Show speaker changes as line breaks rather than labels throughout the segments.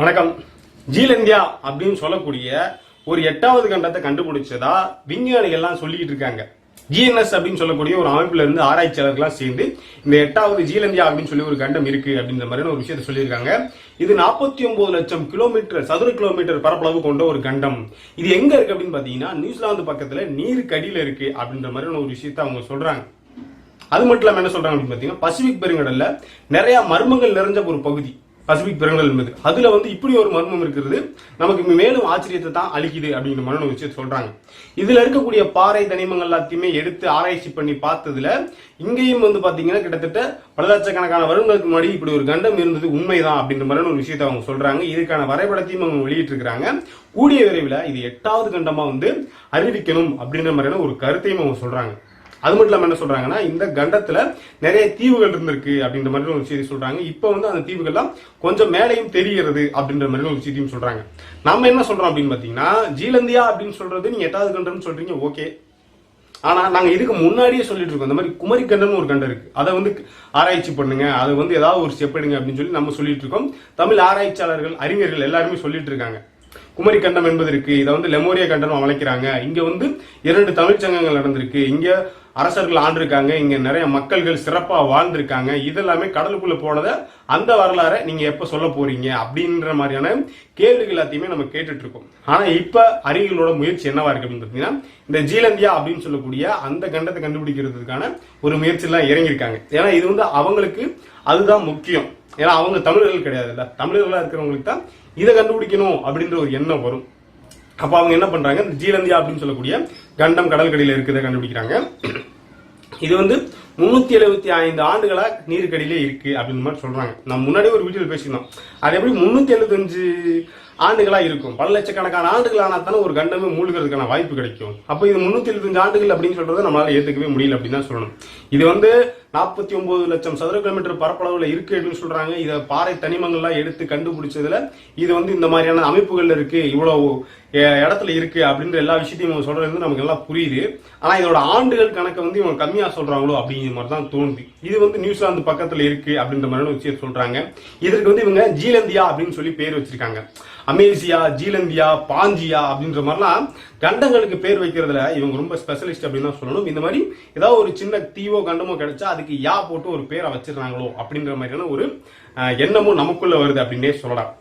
வணக்கம். Zeal India அப்படின்னு சொல்லக்கூடிய ஒரு எட்டாவது கண்டத்தை கண்டுபிடிச்சதா விஞ்ஞானிகள்லாம் சொல்லிட்டு இருக்காங்க. ஜிஎன்எஸ் அப்படின்னு சொல்லக்கூடிய ஒரு அமைப்புல இருந்து ஆராய்ச்சியாளர்கள்லாம் சேர்ந்து இந்த எட்டாவது ஜீல் இந்தியா அப்படின்னு சொல்லி ஒரு கண்டம் இருக்கு அப்படின்ற மாதிரியான ஒரு விஷயத்த சொல்லியிருக்காங்க. இது நாற்பத்தி ஒன்பது லட்சம் கிலோமீட்டர் சதுர கிலோமீட்டர் பரப்பளவு கொண்ட ஒரு கண்டம். இது எங்க இருக்கு அப்படின்னு பாத்தீங்கன்னா நியூசிலாந்து பக்கத்துல நீருக்கு அடியில இருக்கு அப்படின்ற மாதிரியான ஒரு விஷயத்த அவங்க சொல்றாங்க. அது மட்டும் இல்லாம என்ன சொல்றாங்க அப்படின்னு பாத்தீங்கன்னா பசிபிக் பெருங்கடல்ல நிறைய மர்மங்கள் நிறைஞ்ச ஒரு பகுதி. பசிபிக் பெருங்கடல் என்பது. அதுல வந்து இப்படி ஒரு மர்மம் இருக்கிறது. நமக்கு மேலும் ஆச்சரியத்தை தான் அளிக்குது அப்படிங்கிற மாதிரி ஒரு சொல்றாங்க. இதுல இருக்கக்கூடிய பாறை தனிமங்கள் எல்லாத்தையுமே எடுத்து ஆராய்ச்சி பண்ணி பார்த்ததுல இங்கேயும் வந்து பாத்தீங்கன்னா கிட்டத்தட்ட பல லட்சக்கணக்கான வருடங்களுக்கு முன்னாடி இப்படி ஒரு கண்டம் இருந்தது உண்மைதான் அப்படின்ற மாதிரி ஒரு விஷயத்தை அவங்க சொல்றாங்க. இதுக்கான வரைபடத்தையும் அவங்க வெளியிட்டு இருக்கிறாங்க கூடிய விரைவில் இது எட்டாவது கண்டமா வந்து அறிவிக்கணும் அப்படின்ற மாதிரியான ஒரு கருத்தையும் அவங்க சொல்றாங்க. அது மட்டும் இல்லாம என்ன சொல்றாங்கன்னா இந்த கண்டத்துல நிறைய தீவுகள் இருந்திருக்கு அப்படின்ற மாதிரி ஒரு செய்தி சொல்றாங்க. இப்போ வந்து அந்த தீவுகள்லாம் கொஞ்சம் மேலையும் தெரிகிறது அப்படின்ற மாதிரி ஒரு செய்தியும் சொல்றாங்க. நம்ம என்ன சொல்றோம் அப்படின்னு பாத்தீங்கன்னா ஜீலந்தியா அப்படின்னு சொல்றது நீங்க எட்டாவது கண்டம்னு சொல்றீங்க ஓகே. ஆனா நாங்க இதுக்கு முன்னாடியே சொல்லிட்டு இருக்கோம். இந்த மாதிரி குமரி கண்டம்னு ஒரு கண்டம் இருக்கு. அதை வந்து ஆராய்ச்சி பண்ணுங்க. அதை வந்து ஏதாவது ஒரு ஸ்டெப் எடுங்க அப்படின்னு சொல்லி நம்ம சொல்லிட்டு இருக்கோம். தமிழ் ஆராய்ச்சியாளர்கள் அறிஞர்கள் எல்லாருமே சொல்லிட்டு இருக்காங்க. குமரி கண்டம் என்பது இருக்கு இதை வந்து லெமோரியா கண்டம் அழைக்கிறாங்க. இங்க வந்து இரண்டு தமிழ்ச்சங்கங்கள் நடந்திருக்கு. இங்க அரசர்கள் ஆண்டிருக்காங்க. இங்க நிறைய மக்கள்கள் சிறப்பா வாழ்ந்திருக்காங்க. இதெல்லாமே கடலுக்குள்ள போனதை அந்த வரலாறை நீங்க எப்ப சொல்ல போறீங்க அப்படின்ற மாதிரியான கேள்விகள் எல்லாத்தையுமே நம்ம கேட்டுட்டு இருக்கோம் ஆனா இப்ப அறிவியலோட முயற்சி என்னவா இருக்கு அப்படின்னு பாத்தீங்கன்னா இந்த ஜீலந்தியா அப்படின்னு சொல்லக்கூடிய அந்த கண்டத்தை கண்டுபிடிக்கிறதுக்கான ஒரு முயற்சி எல்லாம் இறங்கியிருக்காங்க. ஏன்னா இது வந்து அவங்களுக்கு அதுதான் முக்கியம். ஏன்னா அவங்க தமிழர்கள் கிடையாது இல்ல தமிழர்களா இருக்கிறவங்களுக்கு தான் இதை கண்டுபிடிக்கணும் அப்படின்ற ஒரு எண்ணம் வரும். அப்ப அவங்க என்ன பண்றாங்க? இந்த ஜீலந்தியா அப்படின்னு சொல்லக்கூடிய கண்டம் கடற்கடியில இருக்கிறத கண்டுபிடிக்கிறாங்க. இது வந்து முன்னூத்தி எழுபத்தி ஐந்து ஆண்டுகளா நீருக்கடியிலே இருக்கு அப்படின்னு மாதிரி சொல்றாங்க. நம்ம முன்னாடியே ஒரு வீடியோ பேசியிருந்தோம். அது எப்படி முன்னூத்தி எழுபத்தஞ்சு ஆண்டுகளா இருக்கும். பல லட்சக்கணக்கான ஆண்டுகள் தானே ஒரு கண்டமே மூழ்கிறதுக்கான வாய்ப்பு கிடைக்கும். அப்போ இது முன்னூத்தி இருபத்தஞ்சு ஆண்டுகள் அப்படின்னு சொல்கிறது நம்மளால ஏத்துக்கவே முடியல அப்படின்னு தான் சொல்லணும். இது வந்து நாற்பத்தி ஒன்பது லட்சம் சதுர கிலோமீட்டர் பரப்பளவுல இருக்கு அப்படின்னு சொல்றாங்க. இதை பாறை தனிமங்கள்லாம் எடுத்து கண்டுபிடிச்சதுல இது வந்து இந்த மாதிரியான அமைப்புகள்ல இருக்கு. இவ்வளவு இடத்துல இருக்கு அப்படின்ற எல்லா விஷயத்தையும் இவங்க சொல்றது வந்து நமக்கு எல்லாம் புரியுது. ஆனா இதோட ஆண்டுகள் கணக்கை வந்து இவங்க கம்மியா சொல்றாங்களோ அப்படிங்கிற மாதிரி தான் தோணுது. இது வந்து நியூசிலாந்து பக்கத்துல இருக்கு அப்படின்ற மாதிரியான விஷயம் சொல்றாங்க. இதற்கு வந்து இவங்க ஜீலந்தியா அப்படின்னு சொல்லி பேர் வச்சிருக்காங்க. அமேசியா ஜீலந்தியா பாஞ்சியா அப்படின்ற மாதிரிலாம் கண்டங்களுக்கு பேர் வைக்கிறதுல இவங்க ரொம்ப ஸ்பெஷலிஸ்ட் அப்படின்னு தான் சொல்லணும். இந்த மாதிரி ஏதாவது ஒரு சின்ன தீவோ கண்டமோ கிடைச்சா அதுக்கு யா போட்டு ஒரு பேரை வச்சிருக்காங்களோ அப்படின்ற மாதிரியான ஒரு எண்ணமும் நமக்குள்ள வருது அப்படின்னே சொல்லலாம்.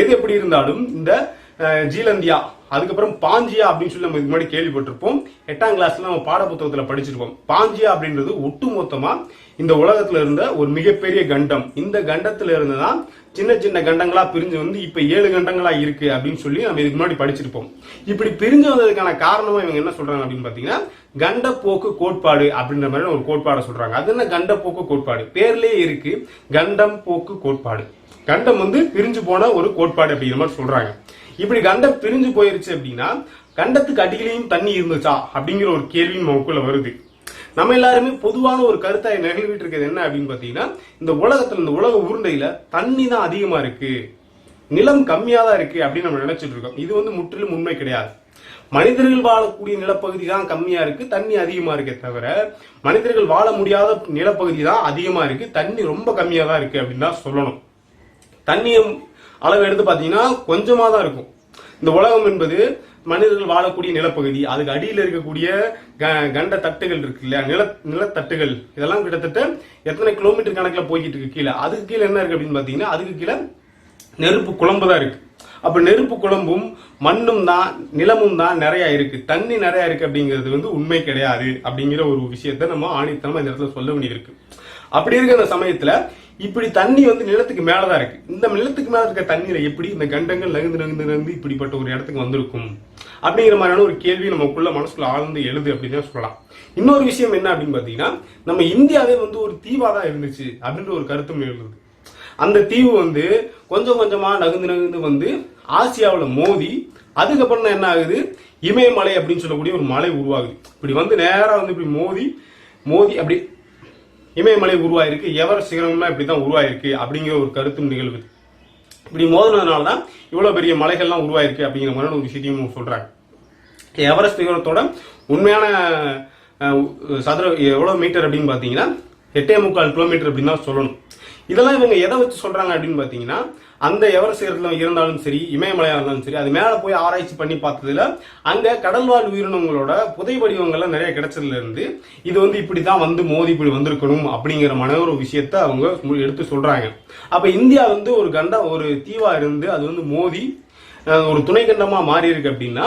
எது எப்படி இருந்தாலும் இந்த ஜீலந்தியா அதுக்கப்புறம் பாஞ்சியா அப்படின்னு சொல்லி நம்ம இது முன்னாடி கேள்விப்பட்டிருப்போம். எட்டாம் கிளாஸ்ல நம்ம பாடப்புத்தகத்துல படிச்சிருப்போம் பாஞ்சியா அப்படின்றது ஒட்டுமொத்தமா இந்த உலகத்துல இருந்த ஒரு மிகப்பெரிய கண்டம். இந்த கண்டத்துல இருந்து தான் சின்ன சின்ன கண்டங்களா பிரிஞ்சு வந்து இப்ப ஏழு கண்டங்களா இருக்கு அப்படின்னு சொல்லி நம்ம இதுக்கு முன்னாடி படிச்சிருப்போம். இப்படி பிரிஞ்சு வந்ததுக்கான காரணமா இவங்க என்ன சொல்றாங்க அப்படின்னு பாத்தீங்கன்னா கண்டப்போக்கு கோட்பாடு அப்படின்ற மாதிரி ஒரு கோட்பாடை சொல்றாங்க. அது என்ன கண்டப்போக்கு கோட்பாடு? பேர்லயே இருக்கு. கண்டம் போக்கு கோட்பாடு. கண்டம் வந்து பிரிஞ்சு போன ஒரு கோட்பாடு அப்படிங்கிற மாதிரி சொல்றாங்க. இப்படி கண்டம் பிரிஞ்சு போயிருச்சு அப்படின்னா கண்டத்துக்கு அடியிலையும் தண்ணி இருந்துச்சா அப்படிங்கிற ஒரு கேள்வி நமக்குள்ள வருது. நம்ம எல்லாருமே பொதுவான ஒரு கருத்தாய் நிகழ்விட்டு இருக்கிறது என்ன அப்படின்னு பாத்தீங்கன்னா இந்த உலகத்துல இந்த உலக உருண்டையில தண்ணி தான் அதிகமா இருக்கு நிலம் கம்மியா தான் இருக்கு அப்படின்னு நம்ம நினைச்சிட்டு இருக்கோம். இது வந்து முற்றிலும் உண்மை கிடையாது. மனிதர்கள் வாழக்கூடிய நிலப்பகுதி தான் கம்மியா இருக்கு தண்ணி அதிகமா இருக்கே தவிர மனிதர்கள் வாழ முடியாத நிலப்பகுதி தான் அதிகமா இருக்கு தண்ணி ரொம்ப கம்மியா தான் இருக்கு அப்படின்னு தான் சொல்லணும். தண்ணியை அளவு எடுத்து பார்த்தீங்கன்னா கொஞ்சமாக தான் இருக்கும். இந்த உலகம் என்பது மனிதர்கள் வாழக்கூடிய நிலப்பகுதி அதுக்கு அடியில் இருக்கக்கூடிய க- கண்ட தட்டுகள் இருக்கு இல்லையா? நில நிலத்தட்டுகள். இதெல்லாம் கிட்டத்தட்ட எத்தனை கிலோமீட்டர் கணக்கில் போய்கிட்டு இருக்கு கீழே? அதுக்கு கீழே என்ன இருக்கு அப்படின்னு பார்த்தீங்கன்னா அதுக்கு கீழே நெருப்பு குழம்பு தான் இருக்கு. அப்ப நெருப்பு குழம்பும் மண்ணும் தான் நிலமும் தான் நிறைய இருக்கு. தண்ணி நிறைய இருக்கு அப்படிங்கிறது வந்து உண்மை கிடையாது அப்படிங்கிற ஒரு விஷயத்த நம்ம ஆணித்தனமா இந்த இடத்துல சொல்ல வேண்டியிருக்கு. அப்படி இருக்க அந்த சமயத்துல இப்படி தண்ணி வந்து நிலத்துக்கு மேலதான் இருக்கு. இந்த நிலத்துக்கு மேல இருக்க தண்ணீரை எப்படி இந்த கண்டங்கள் நகர்ந்து நகர்ந்து நகர்ந்து இப்படிப்பட்ட ஒரு இடத்துக்கு வந்திருக்கும்? அப்படிங்கிற மாதிரியான ஒரு கேள்வி நமக்குள்ள மனசுக்குள்ள ஆழ்ந்து எழுது அப்படின்னு தான் சொல்லலாம். இன்னொரு விஷயம் என்ன அப்படின்னு பாத்தீங்கன்னா நம்ம இந்தியாவே வந்து ஒரு தீவா தான் இருந்துச்சு அப்படின்ற ஒரு கருத்தும் எழுது. அந்த தீவு வந்து கொஞ்சம் கொஞ்சமா நகர்ந்து நகர்ந்து வந்து ஆசியாவில் மோதி அதுக்கப்புறம் தான் என்ன ஆகுது? இமயமலை அப்படின்னு சொல்லக்கூடிய ஒரு மலை உருவாகுது. இப்படி வந்து நேரா வந்து இப்படி மோதி மோதி அப்படி இமயமலை உருவாயிருக்கு எவரெஸ்ட் சிகரம்லாம் இப்படி தான் உருவாயிருக்கு அப்படிங்கிற ஒரு கருத்தும் நிகழ்வு. இப்படி மோதினதுனால தான் இவ்வளோ பெரிய மலைகள்லாம் உருவாயிருக்கு அப்படிங்கிற மாதிரி ஒரு விஷயத்தையும் சொல்கிறாங்க எவரெஸ்ட் சிகரத்தோட உண்மையான சதுர எவ்வளோ மீட்டர் அப்படின்னு பார்த்தீங்கன்னா எட்டே முக்கால் கிலோமீட்டர் அப்படின்னு தான் சொல்லணும். இதெல்லாம் இவங்க எதை வச்சு சொல்கிறாங்க அப்படின்னு பார்த்தீங்கன்னா அந்த எவரெஸ்ட் இருந்தாலும் சரி இமயமலையாக இருந்தாலும் சரி அது மேலே போய் ஆராய்ச்சி பண்ணி பார்த்ததுல அங்கே கடல்வாழ் உயிரினங்களோட புதை வடிவங்கள்லாம் நிறைய கிடைச்சதுலேருந்து இது வந்து இப்படி தான் வந்து மோதி இப்படி வந்திருக்கணும் அப்படிங்கிற மன ஒரு விஷயத்த அவங்க எடுத்து சொல்கிறாங்க அப்போ இந்தியா வந்து ஒரு கண்டம் ஒரு தீவாக இருந்து அது வந்து மோதி ஒரு துணைக்கண்டமாக மாறியிருக்கு மாறி இருக்கு அப்படின்னா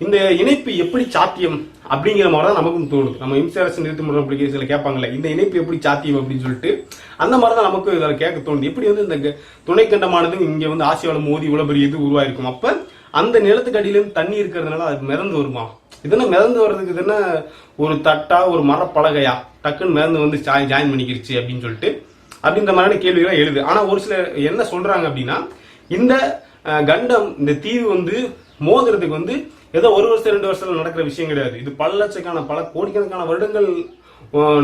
இந்த இணைப்பு எப்படி சாத்தியம் அப்படிங்கிற மாதிரி தான் நமக்கும் தோணுது. நம்ம இன்சூரன்ஸ் நிறுத்தி முறை அப்ளிகேஷன்ல கேட்பாங்கல்ல இந்த இணைப்பு எப்படி சாத்தியம் அப்படின்னு சொல்லிட்டு அந்த மாதிரி தான் நமக்கு இதில் கேட்க தோணுது. எப்படி வந்து இந்த க- துணைக்கண்டமானது இங்க வந்து ஆசியாவில் மோதி இவ்வளவு பெரிய இது உருவாயிருக்கும். அப்ப அந்த நிலத்துக்கு அடியிலும் தண்ணி இருக்கிறதுனால அது மிதந்து வருமா? இதெல்லாம் மிதந்து வர்றதுக்கு இது என்ன ஒரு தட்டா ஒரு மரப்பலகையா? டக்குன்னு மிதந்து வந்து ஜாயின் பண்ணிக்கிருச்சு அப்படின்னு சொல்லிட்டு அப்படின்ற மாதிரியான கேள்விகளை எழுது. ஆனா ஒரு சில என்ன சொல்றாங்க அப்படின்னா இந்த கண்டம் இந்த தீவு வந்து மோதுறதுக்கு வந்து ஏதோ ஒரு வருஷம் ரெண்டு வருஷத்துல நடக்கிற விஷயம் கிடையாது. இது பல லட்சக்கான பல கோடிக்கணக்கான வருடங்கள்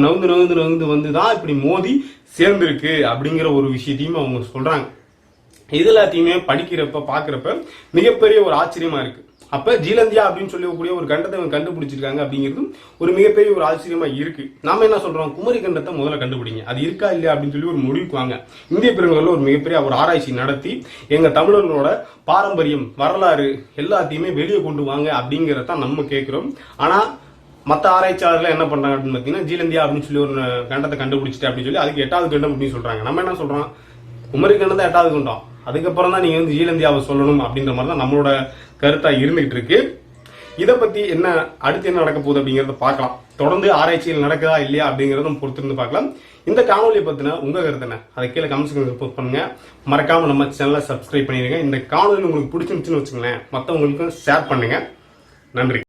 நவுந்து நவுந்து நவுந்து வந்து தான் இப்படி மோதி சேர்ந்திருக்கு அப்படிங்கிற ஒரு விஷயத்தையும் அவங்க சொல்றாங்க. இது எல்லாத்தையுமே படிக்கிறப்ப பாக்குறப்ப மிகப்பெரிய ஒரு ஆச்சரியமா இருக்கு. அப்ப ஜீலந்தியா அப்படின்னு சொல்லக்கூடிய ஒரு கண்டத்தை இவங்க கண்டுபிடிச்சிருக்காங்க அப்படிங்கிறதும் ஒரு மிகப்பெரிய ஒரு ஆச்சரியமா இருக்கு. நாம என்ன சொல்றோம்? குமரி கண்டத்தை முதல்ல கண்டுபிடிங்க. அது இருக்கா இல்லையா அப்படின்னு சொல்லி ஒரு முடிவுக்கு வாங்க. இந்திய பெருங்கல்ல ஒரு மிகப்பெரிய ஒரு ஆராய்ச்சி நடத்தி எங்க தமிழர்களோட பாரம்பரியம் வரலாறு எல்லாத்தையுமே வெளியே கொண்டு வாங்க அப்படிங்கிறதான் நம்ம கேட்கிறோம் ஆனா மற்ற ஆராய்ச்சியாளர்கள் என்ன பண்றாங்க அப்படின்னு பார்த்தீங்கன்னா ஜீலந்தியா அப்படின்னு சொல்லி ஒரு கண்டத்தை கண்டுபிடிச்சிட்டு அப்படின்னு சொல்லி அதுக்கு எட்டாவது கண்டம் அப்படின்னு சொல்றாங்க. நம்ம என்ன சொல்றோம்? குமரி கண்டம் தான் எட்டாவது கண்டம். அதுக்கப்புறம் தான் நீங்க வந்து ஜீலந்தியாவை சொல்லணும் அப்படின்ற மாதிரி தான் நம்மளோட கருத்தா இருந்துகிட்டு இருக்கு இதை பத்தி என்ன அடுத்து என்ன நடக்க போகுது அப்படிங்கறத பார்க்கலாம். தொடர்ந்து ஆராய்ச்சிகள் நடக்குதா இல்லையா அப்படிங்கறதும் பொறுத்திருந்து பார்க்கலாம். இந்த காணொலியை பத்தின உங்க கருத்து என்ன? அதை கீழே கமெண்ட்ஸ் போஸ்ட் பண்ணுங்க. மறக்காம நம்ம சேனலை சப்ஸ்கிரைப் பண்ணிடுங்க இந்த காணொலி உங்களுக்கு பிடிச்சிருந்துச்சுன்னு வச்சுங்களேன் மற்றவங்களுக்கும் ஷேர் பண்ணுங்க. நன்றி.